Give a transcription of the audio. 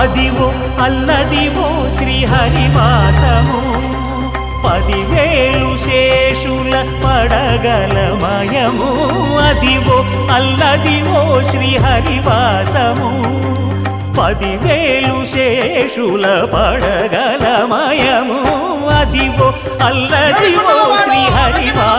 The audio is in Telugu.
అదివో అల్లదివో శ్రీహరివాసము. పదివేలు శేషుల పడగలమయము అదివో అల్లదివో శ్రీహరివాసము. పదివేలు శేషుల పడగలమయము అదివో అల్లదివో శ్రీహరివాసము